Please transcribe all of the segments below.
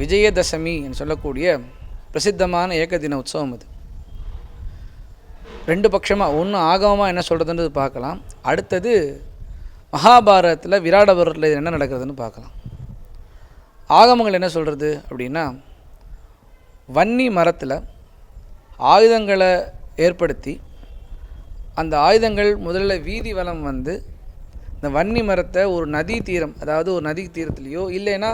விஜயதசமி என்று சொல்லக்கூடிய பிரசித்தமான ஏகதின உற்சவம் அது. ரெண்டு பட்சமாக ஒன்று ஆகமமாக என்ன சொல்கிறதுன்றது பார்க்கலாம். அடுத்தது மகாபாரதத்தில் விராடபுரத்தில் என்ன நடக்கிறதுன்னு பார்க்கலாம். ஆகமங்கள் என்ன சொல்கிறது அப்படின்னா வன்னி மரத்தில் ஆயுதங்களை ஏற்படுத்தி அந்த ஆயுதங்கள் முதல்ல வீதி வளம் வந்து இந்த வன்னி மரத்தை ஒரு நதி தீரம் அதாவது ஒரு நதி தீரத்துலேயோ இல்லைன்னா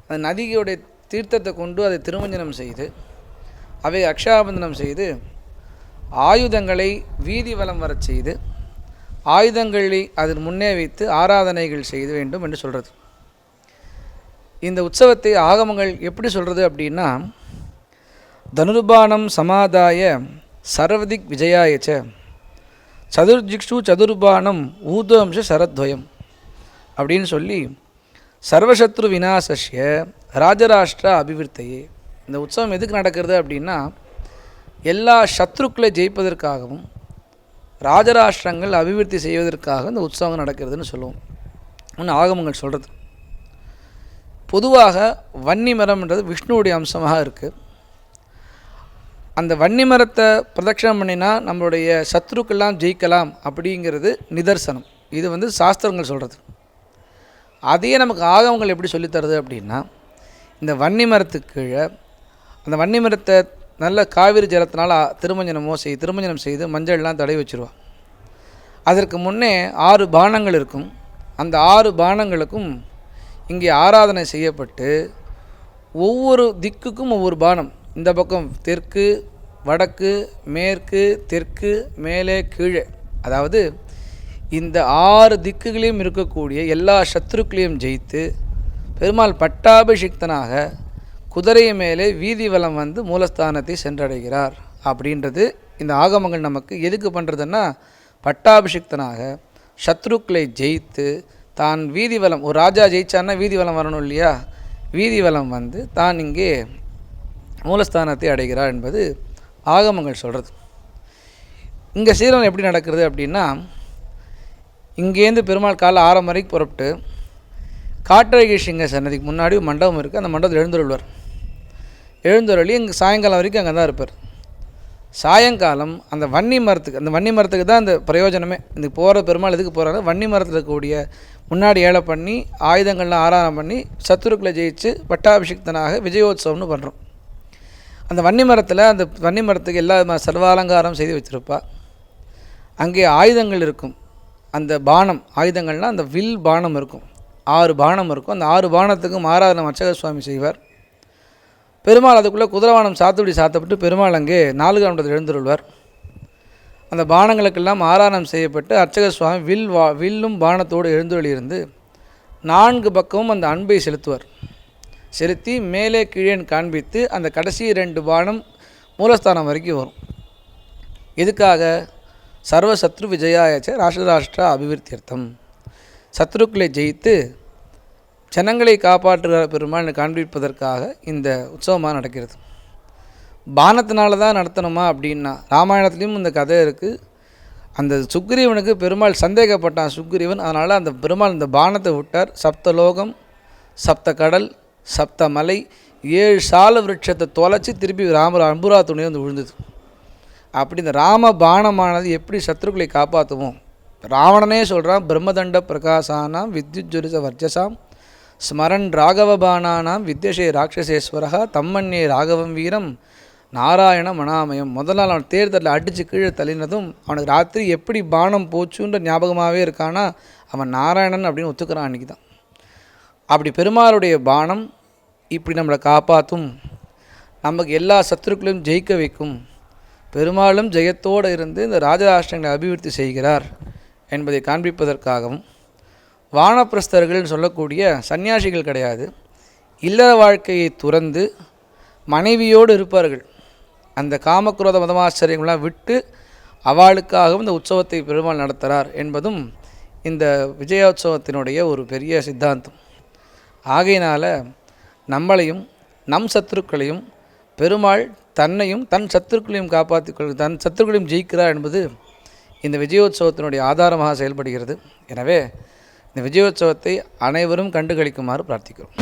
அந்த நதியோடைய தீர்த்தத்தை கொண்டு அதை திருமஞ்சனம் செய்து அவை அக்ஷாபந்தனம் செய்து ஆயுதங்களை வீதி வலம் வரச் செய்து ஆயுதங்களை அதன் முன்னே வைத்து ஆராதனைகள் செய்து வேண்டும் என்று சொல்கிறது இந்த உற்சவத்தை ஆகமங்கள் எப்படி சொல்கிறது அப்படின்னா தனுர்பானம் சமாதாய சர்வதிக் விஜயாயச்ச சதுர்ஜிக்ஷு சதுர்பானம் ஊதம்ச சரத்வயம் அப்படின்னு சொல்லி சர்வசத்ரு விநாசஸ்ய ராஜராஷ்டிர அபிவிருத்தையே இந்த உற்சவம் எதுக்கு நடக்கிறது அப்படின்னா எல்லா சத்ருக்களை ஜெயிப்பதற்காகவும் ராஜராஷ்டிரங்கள் அபிவிருத்தி செய்வதற்காக இந்த உற்சவம் நடக்கிறதுன்னு சொல்லுவோம். ஒன்று ஆகமங்கள் சொல்கிறது பொதுவாக வன்னி மரம்ன்றது விஷ்ணுவுடைய அம்சமாக இருக்குது அந்த வன்னி மரத்தை பிரதட்சணம் பண்ணினா நம்மளுடைய சத்ருக்கெல்லாம் ஜெயிக்கலாம் அப்படிங்கிறது நிதர்சனம். இது வந்து சாஸ்திரங்கள் சொல்கிறது அதையே நமக்கு ஆகமங்கள் எப்படி சொல்லித் தருது அப்படின்னா இந்த வன்னி மரத்துக்கு கீழே அந்த வன்னி மரத்தை நல்ல காவிரி ஜலத்தினால் திருமஞ்சனமோ செய் திருமஞ்சனம் செய்து மஞ்சள்லாம் தடவி வச்சிருவா. அதற்கு முன்னே ஆறு பானங்கள் இருக்கும். அந்த ஆறு பானங்களுக்கும் இங்கே ஆராதனை செய்யப்பட்டு ஒவ்வொரு திக்குக்கும் ஒவ்வொரு பானம். இந்த பக்கம் தெற்கு வடக்கு மேற்கு தெற்கு மேலே கீழே. அதாவது இந்த ஆறு திக்குகளையும் இருக்கக்கூடிய எல்லா சத்ருக்களையும் ஜெயித்து பெருமாள் பட்டாபிஷிக்தனாக குதிரை மேலே வீதி வலம் வந்து மூலஸ்தானத்தை சென்றடைகிறார். அப்படின்றது இந்த ஆகமங்கள் நமக்கு எதுக்கு பண்ணுறதுன்னா பட்டாபிஷிக்தனாக சத்ருக்களை ஜெயித்து தான் வீதி வலம் ஒரு ராஜா ஜெயிச்சான்னா வீதி வலம் வரணும் இல்லையா? வீதி வலம் வந்து தான் இங்கே மூலஸ்தானத்தை அடைகிறார் என்பது ஆகமங்கள் சொல்கிறது இங்கே சீரன் எப்படி நடக்கிறது அப்படின்னா இங்கேருந்து பெருமாள் காலை ஆறு வரைக்கும் புறப்பட்டு காற்றகிஷிங்க சன்னதிக்கு முன்னாடி ஒரு மண்டபம் இருக்குது அந்த மண்டபத்தில் எழுந்துருள்வார். எழுந்துருளி இங்கே சாயங்காலம் வரைக்கும் அங்கே தான் இருப்பார். சாயங்காலம் அந்த வன்னி மரத்துக்கு அந்த வன்னி மரத்துக்கு தான் அந்த பிரயோஜனமே. இந்த போகிற பெருமாள் எதுக்கு போகிறாங்க வன்னி மரத்தில் இருக்கக்கூடிய முன்னாடி ஏழை பண்ணி ஆயுதங்கள்லாம் ஆராதனை பண்ணி சத்துருக்களை ஜெயிச்சு பட்டாபிஷிக்தனாக விஜயோத்சவம்னு பண்ணுறோம் அந்த வன்னி மரத்தில் அந்த வன்னி மரத்துக்கு எல்லா சர்வாலங்காரம் செய்து வச்சுருப்பா. அங்கே ஆயுதங்கள் இருக்கும். அந்த பானம் ஆயுதங்கள்னால் அந்த வில் பானம் இருக்கும். ஆறு பானம் இருக்கும். அந்த ஆறு பானத்துக்கும் ஆராதனை அர்ச்சக சுவாமி செய்வார். பெருமாள் அதுக்குள்ளே குதிரவானம் சாத்துப்படி சாத்தப்பட்டு பெருமாள் அங்கே நாலு காண்டத்தில் எழுந்துருள்வார். அந்த பானங்களுக்கெல்லாம் ஆராதனம் செய்யப்பட்டு அர்ச்சக சுவாமி வில் வா வில்லும் பானத்தோடு எழுந்தொழியிருந்து நான்கு பக்கமும் அந்த அன்பை செலுத்துவார். செலுத்தி மேலே கீழே காண்பித்து அந்த கடைசி ரெண்டு பானம் மூலஸ்தானம் வரைக்கும் வரும். எதுக்காக? சர்வசத்ரு விஜயாயச்ச ராஷ்டிராஷ்டிர அபிவிருத்தியர்த்தம். சத்ருக்களை ஜெயித்து ஜனங்களை காப்பாற்றுகிற பெருமாள் காண்பிப்பதற்காக இந்த உற்சவமாக நடக்கிறது. பானத்தினால தான் நடத்தணுமா அப்படின்னா ராமாயணத்துலேயும் இந்த கதை இருக்குது அந்த சுக்ரீவனுக்கு பெருமாள் சந்தேகப்பட்டான் சுக்ரீவன். அதனால் அந்த பெருமாள் இந்த பானத்தை விட்டார். சப்தலோகம் சப்த கடல் சப்த மலை ஏழு சால விருட்சத்தை தொலைச்சி திருப்பி ராம அம்புரா துணி வந்து விழுந்தது. அப்படி இந்த ராம பானமானது எப்படி சத்ருக்களை காப்பாற்றுவோம் ராவணனே சொல்கிறான் பிரம்மதண்ட பிரகாசானாம் வித்யுஜ்வரிச வர்ச்சசாம் ஸ்மரன் ராகவபானானாம் வித்யசே ராட்சசேஸ்வரகா தம்மண்ணே ராகவம் வீரம் நாராயண மணாமயம். முதல் நாள் அவன் தேர்தலில் அடித்து கீழே தள்ளினதும் அவனுக்கு ராத்திரி எப்படி பானம் போச்சுன்ற ஞாபகமாகவே இருக்கானா அவன் நாராயணன் அப்படின்னு ஒத்துக்கிறான் அன்றைக்கி தான். அப்படி பெருமாளுடைய பானம் இப்படி நம்மளை காப்பாற்றும். நமக்கு எல்லா சத்துருக்களையும் ஜெயிக்க வைக்கும். பெருமாளும் ஜெயத்தோடு இருந்து இந்த ராஜராஷ்டிரங்களை அபிவிருத்தி செய்கிறார். என்பதை காண்பிப்பதற்காகவும் வானப்பிரஸ்தர்கள்னு சொல்லக்கூடிய சன்னியாசிகள் கிடையாது. இல்லற வாழ்க்கையை துறந்து மனைவியோடு இருப்பார்கள். அந்த காமக்ரோத மதமாச்சரியங்களாம் விட்டு அவளுக்காகவும் இந்த உற்சவத்தை பெருமாள் நடத்துகிறார் என்பதும் இந்த விஜயோத்சவத்தினுடைய ஒரு பெரிய சித்தாந்தம். ஆகையினால் நம்மளையும் நம் சத்துருக்களையும் பெருமாள் தன்னையும் தன் சத்துருக்களையும் காப்பாற்றிக் கொள் தன் சத்துருக்களையும் ஜெயிக்கிறார் என்பது இந்த விஜயோத்சவத்தினுடைய ஆதாரமாக செயல்படுகிறது. எனவே இந்த விஜயோத்சவத்தை அனைவரும் கண்டுகளிக்குமாறு பிரார்த்திக்கிறோம்.